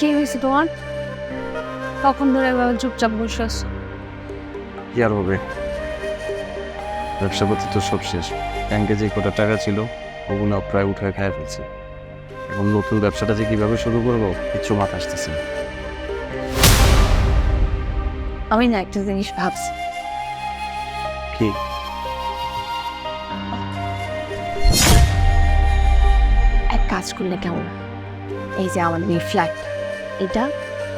কি হয়েছে তোমার? তখন ধরে এভাবে চুপচাপ বসে আছো? কি আর হবে? ব্যবসা পাতি তো সব শেষ। ব্যাংকে যে কটা টাকা ছিল ওগুলো প্রায় উঠে খায় ফেলছে। এখন নতুন ব্যবসাটা যে কীভাবে শুরু করব কিছু মাথা আসতেছে না। আমি না একটা জিনিস ভাবছি। কি? এক কাজ করলে কেমন? এই যে আমাদের ফ্ল্যাট এটা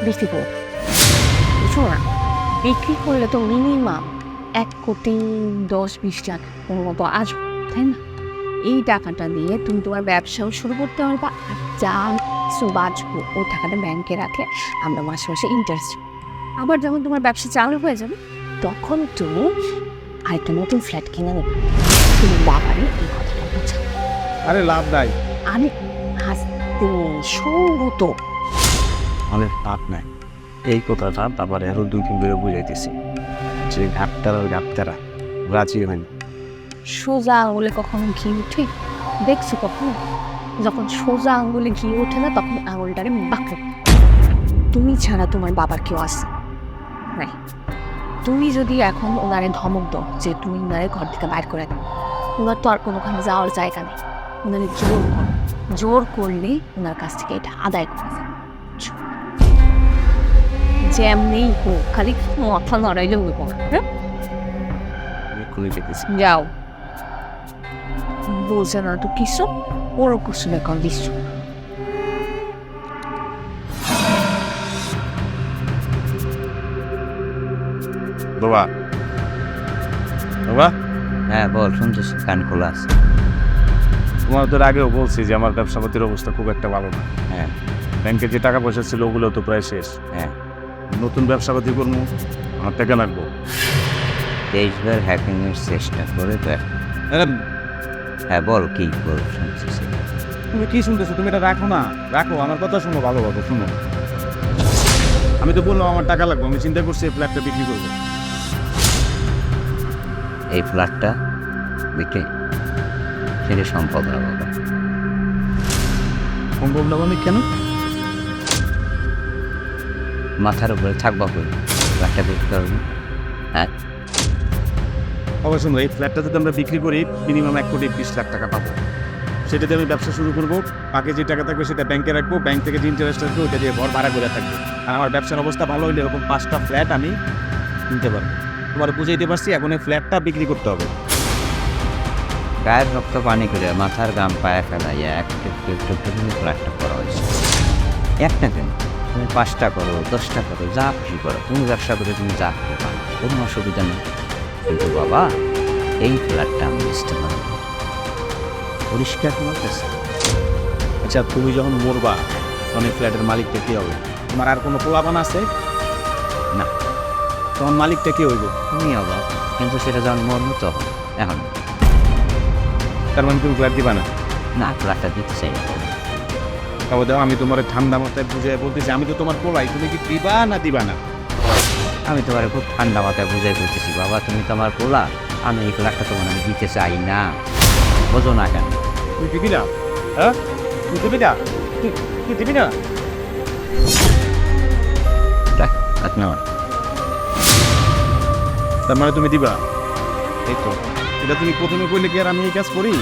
বিক্রি করব বুঝছ না বিক্রি করলে তো মিনিমাম এক কোটি দশ বিশ লাখ ওর মতো আসবে তাই না? এই টাকাটা দিয়ে তুমি তোমার ব্যবসাও শুরু করতে পারবা আর যা কিছু বাঁচবো ওই টাকাটা ব্যাংকে রাখলে আমরা মাসে মাসে ইন্টারেস্ট আবার যখন তোমার ব্যবসা চালু হয়ে যাবে তখন তুমি আরেকটা নতুন ফ্ল্যাট কিনে নেবে। তুমি বাবারই এই কথাটা বোঝা আরে লাভ নাই। আমি হাসতে সৌগত। আমাদের লাভ নাই। এই কথাটা তারপর আরও দুই দিন ধরে বুঝাইতেছি যে ঘাটতারা ঘাটতারা রাজি হয়নি সোজা আঙুলে কখনো ঘি উঠে, দেখছ কখনো? যখন সোজা আঙুলে ঘি ওঠে না, তখন আঙুলটারে বাঁকড়ে তুমি ছাড়া তোমার বাবার কেউ আছে? নাই। তুমি যদি এখন ওনারে ধমক দাও যে তুমি ওনারে ঘর থেকে বাইর করে দাও ওনার তো আর কোনোখানে যাওয়ার জায়গা নেই। ওনারে জোর করো। জোর করলে ওনার কাছ থেকে এটা আদায় করা বুঝছ? যেমনি হোক খালি মাথা নড়াইলে না, হ্যাঁ খুলে দেখেছি যাও বলছে না তো কিছু ওরও কিছু এখন দিচ্ছ বাবা বাবা হ্যাঁ বল শুনতেছি কান খোলা আছে তোমার তো আগেও বলছি যে আমার ব্যবসা পাতির অবস্থা খুব একটা ভালো না হ্যাঁ ব্যাংকে যে টাকা পয়সা ছিল ওগুলো তো প্রায় শেষ হ্যাঁ নতুন ব্যবসা পাতি করব আমার টাকা লাগবো। দেশবার হ্যাকিং এর চেষ্টা করে দেখ। হ্যাঁ বল কি বল শুনতেছি তুমি কি শুনতেছো? তুমি এটা রাখো না। রাখো আমার কথা শুনো ভালো ভালো শুনো। আমি তো বললাম আমার টাকা লাগবে আমি চিন্তা করছি এই ফ্ল্যাটটা বিক্রি করব। এই ফ্ল্যাটটা বিক্রি সেটা সম্ভব না বাবা সম্ভব না মানে কেন? মাথার উপরে থাকবা কই ফ্ল্যাটটা বিক্রি করব হ্যাঁ। অবশ্য এই ফ্ল্যাটটা যদি আমরা বিক্রি করি মিনিমাম এক কোটি বিশ লাখ টাকা পাবো। সেটাতে আমি ব্যবসা শুরু করব বাকি যে টাকা থাকবে সেটা ব্যাংকে রাখব ব্যাংক থেকে যে ইন্টারেস্ট আসবে ওটা দিয়ে ঘর ভাড়া করে থাকব। আর আমার ব্যবসার অবস্থা ভালো হলে এরকম পাঁচটা ফ্ল্যাট আমি কিনতে পারব। তোমার বুঝে দিতে পারছি এখন এই ফ্ল্যাটটা বিক্রি করতে হবে। গায়ের রক্ত পানি করে মাথার গাম পায়ে ফেলাইয়া একটু ফ্ল্যাটটা করা হয়েছে। একটা কেন তুমি পাঁচটা করো দশটা করো যা খুশি করো। তুমি ব্যবসা করে তুমি যা খুশি পারো কোনো অসুবিধা নেই। কিন্তু বাবা এই ফ্ল্যাটটা আমি বেচতে পারব পরিষ্কার তোমার কাছে আচ্ছা তুমি যখন মরবা তখন এই ফ্ল্যাটের মালিকটা কী হবে? তোমার আর কোনো পোলাপান আছে? না। তখন মালিকটা কী হইব? তুমি অবাক কিন্তু সেটা যখন মরবো তখন এখন। তার মানে তুমি ফ্ল্যাট দিবা না? না ফ্ল্যাটটা দিতে চাই না। তারপর দেখো আমি তোমার ঠান্ডা মাথায় বুঝে বলতেছি আমি তো তোমার পোলাই তুমি কি দিবা না দিবা না? আমি তোমার খুব ঠান্ডা মাথায় বুঝাই বলতেছি বাবা তুমি তো আমার পোলা আমি এই ফ্ল্যাটটা তোমার আমি দিতে চাই না। বোঝো না কেন? তুই দিবি না? হ্যাঁ? তুই দিবি না? তুই- দিবি না? তার মানে তুমি দিবা? এই তো। এটা তুমি প্রথমে কইলে কি আর আমি এই কাজ করি?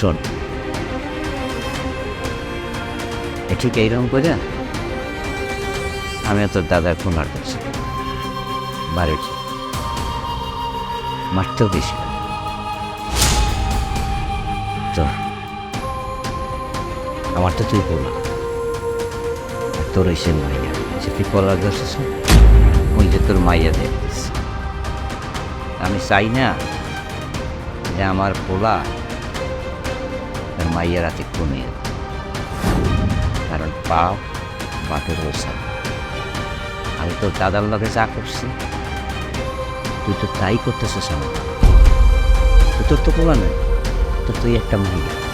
শোন। ঠিক এইরকম করে আমি তোর দাদার ফোনার কাছে বাড়ির মারতেও বেশি। তো আমার তো তুই বলা আর তোর এসে মাইয়া, সে তুই পলার গেছিস ওই যে তোর মাইয়া দেখছিস আমি চাই না যে আমার পোলা তার রাতে কমে কারণ পাপ বাপের ওসা আমি তোর দাদার লগে যা করছি। তুই তো তাই করতেছিস আমার। তোর তো কোলা নয় তো তুই একটা মহিলা